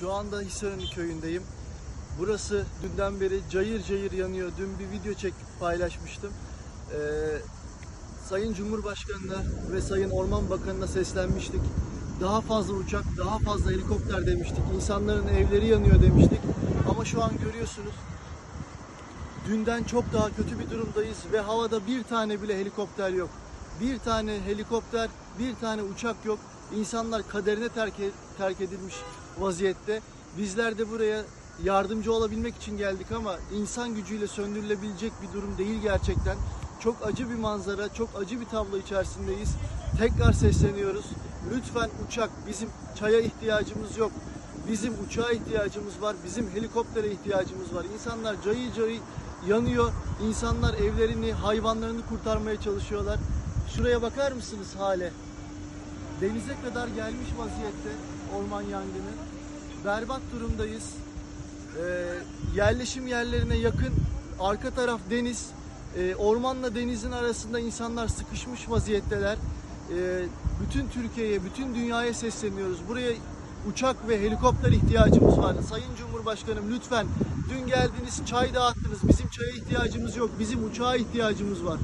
Şu anda Hisarönü köyündeyim. Burası dünden beri cayır cayır yanıyor. Dün bir video çekip paylaşmıştım. Ee, Sayın Cumhurbaşkanı'na ve Sayın Orman Bakanı'na seslenmiştik. Daha fazla uçak, daha fazla helikopter demiştik. İnsanların evleri yanıyor demiştik. Ama şu an görüyorsunuz dünden çok daha kötü bir durumdayız ve havada bir tane bile helikopter yok. Bir tane helikopter, bir tane uçak yok. İnsanlar kaderine terk, e- terk edilmiş vaziyette. Bizler de buraya yardımcı olabilmek için geldik ama insan gücüyle söndürülebilecek bir durum değil gerçekten. Çok acı bir manzara, çok acı bir tablo içerisindeyiz. Tekrar sesleniyoruz. Lütfen uçak, bizim çaya ihtiyacımız yok. Bizim uçağa ihtiyacımız var, bizim helikoptere ihtiyacımız var. İnsanlar cayı cayı yanıyor. İnsanlar evlerini, hayvanlarını kurtarmaya çalışıyorlar. Şuraya bakar mısınız hale? Denize kadar gelmiş vaziyette orman yangını. Berbat durumdayız. Ee, yerleşim yerlerine yakın arka taraf deniz. Ee, ormanla denizin arasında insanlar sıkışmış vaziyetteler. Ee, bütün Türkiye'ye, bütün dünyaya sesleniyoruz. Buraya uçak ve helikopter ihtiyacımız var. Sayın Cumhurbaşkanım lütfen dün geldiniz çay dağıttınız. Bizim çaya ihtiyacımız yok. Bizim uçağa ihtiyacımız var.